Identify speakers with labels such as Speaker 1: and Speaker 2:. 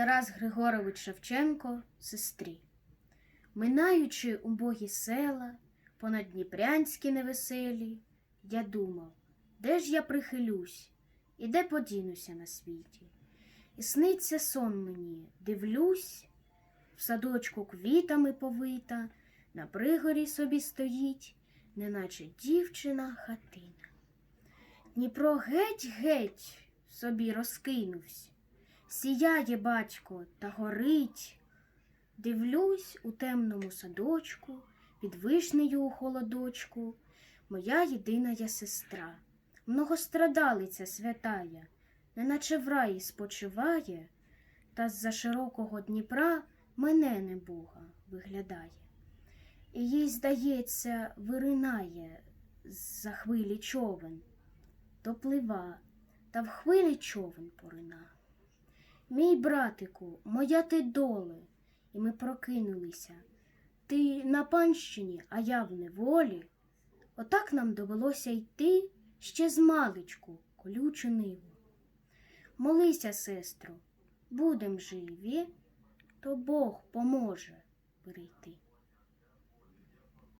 Speaker 1: Тарас Григорович Шевченко, сестрі. Минаючи убогі села, понад Дніпрянські невеселі, я думав, де ж я прихилюсь і де подінуся на світі. І сниться сон мені, дивлюсь, в садочку квітами повита, на пригорі собі стоїть, неначе дівчина хатина. Дніпро геть-геть собі розкинувсь, сіяє батько та горить. Дивлюсь у темному садочку, під вишнею у холодочку, моя єдина я сестра, многострадалиця святая, неначе в раї спочиває, та з-за широкого Дніпра мене небога виглядає. І їй, здається, виринає з-за хвилі човен, доплива, та в хвилі човен порина. Мій братику, моя ти доле, і ми прокинулися. Ти на панщині, а я в неволі. Отак нам довелося йти ще з маличку колючу ниву. Молися, сестро, будем живі, то Бог поможе перейти.